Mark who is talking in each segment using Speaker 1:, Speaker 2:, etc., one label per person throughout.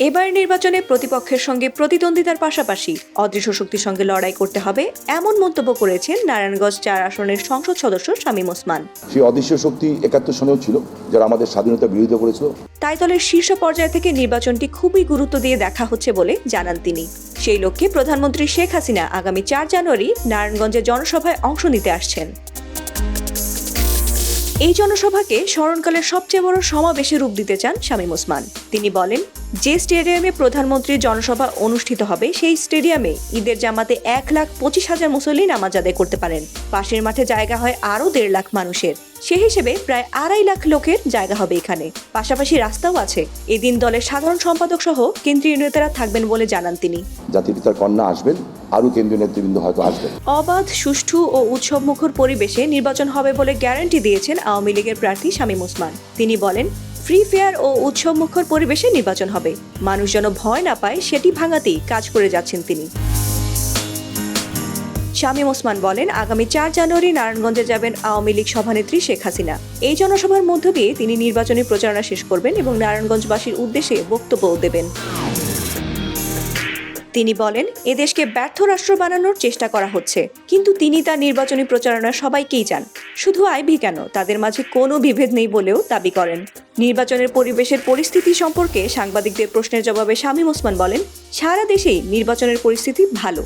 Speaker 1: এবার নির্বাচনে প্রতিপক্ষের সঙ্গে প্রতিদ্বন্দ্বিতার পাশাপাশি অদৃশ্য শক্তির সঙ্গে লড়াই করতে হবে এমন মন্তব্য করেছেন নারায়ণগঞ্জ চার আসনের সংসদ সদস্য শামীম ওসমান।
Speaker 2: সেই অদৃশ্য শক্তি একাত্তর সনেও ছিল যারা আমাদের স্বাধীনতা বিরোধিতা করেছিল।
Speaker 1: তাই দলের শীর্ষ পর্যায় থেকে নির্বাচনটি খুবই গুরুত্ব দিয়ে দেখা হচ্ছে বলে জানান তিনি। সেই লক্ষ্যে প্রধানমন্ত্রী শেখ হাসিনা আগামী চার জানুয়ারি নারায়ণগঞ্জে জনসভায় অংশ নিতে আসছেন। এই জনসভাকে স্মরণকালের সবচেয়ে বড় সমাবেশে রূপ দিতে চান শামীম ওসমান। তিনি বলেন যে স্টেডিয়ামে প্রধানমন্ত্রীর জনসভা অনুষ্ঠিত হবে সেই স্টেডিয়ামে ঈদের জামাতে এক লাখ পঁচিশ হাজার মুসল্লি নামাজ আদায় করতে পারেন। পাশের মাঠে জায়গা হয় আরও দেড় লাখ মানুষের। সে হিসেবে প্রায় আড়াই লাখ লোকের জায়গা হবে এখানে। পাশাপাশি রাস্তাও আছে। এদিন দলের সাধারণ সম্পাদক সহ কেন্দ্রীয় নেতারা থাকবেন বলে জানান তিনি।
Speaker 2: জাতির পিতার কন্যা আসবেন আরও কেন্দ্রীয় নেতৃবৃন্দ হয়তো আসবেন।
Speaker 1: অবাধ সুষ্ঠু ও উৎসবমুখর পরিবেশে নির্বাচন হবে বলে গ্যারান্টি দিয়েছেন আওয়ামী লীগের প্রার্থী শামীম ওসমান। তিনি বলেন ফ্রি ফেয়ার ও উৎসবমুখর পরিবেশে নির্বাচন হবে। মানুষ যেন ভয় না পায়, সেটি ভাঙাতেই কাজ করে যাচ্ছেন তিনি। শামীম ওসমান বলেন, আগামী চার জানুয়ারি নারায়ণগঞ্জে যাবেন আওয়ামী লীগ সভানেত্রী শেখ হাসিনা। এই জনসভার মধ্য দিয়ে তিনি নির্বাচনী প্রচারণা শেষ করবেন এবং নারায়ণগঞ্জবাসীর উদ্দেশ্যে বক্তব্যও দেবেন। তিনি বলেন এদেশকে ব্যর্থ রাষ্ট্র বানানোর চেষ্টা করা হচ্ছে। কিন্তু তিনি তার নির্বাচনী প্রচারণা সবাইকেই চান। শুধু আইভি কেন? তাদের মাঝে কোনো বিভেদ নেই বলেও দাবি করেন। নির্বাচনের পরিবেশের পরিস্থিতি সম্পর্কে সাংবাদিকদের প্রশ্নের জবাবে শামীম ওসমান বলেন, সারা দেশেই নির্বাচনের পরিস্থিতি ভালো।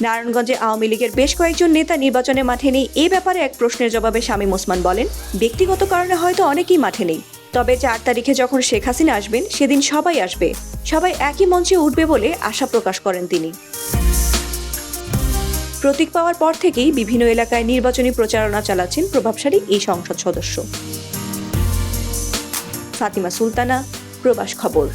Speaker 1: নারায়ণগঞ্জে আওয়ামী লীগের বেশ কয়েকজন নেতা নির্বাচনে মাঠে নেই। এ ব্যাপারে এক প্রশ্নের জবাবে শামীম ওসমান বলেন, ব্যক্তিগত কারণে হয়তো অনেকেই মাঠে নেই। তবে চার তারিখে যখন শেখ হাসিনা আসবেন, সেদিন সবাই আসবে। সবাই একই মঞ্চে উঠবে বলে আশা প্রকাশ করেন তিনি। প্রতীক পাওয়ার পর থেকেই বিভিন্ন এলাকায় নির্বাচনী প্রচারণা চালাচ্ছেন প্রভাবশালী এই সংসদ সদস্য। ফাতিমা সুলতানা, প্রবাস খবর।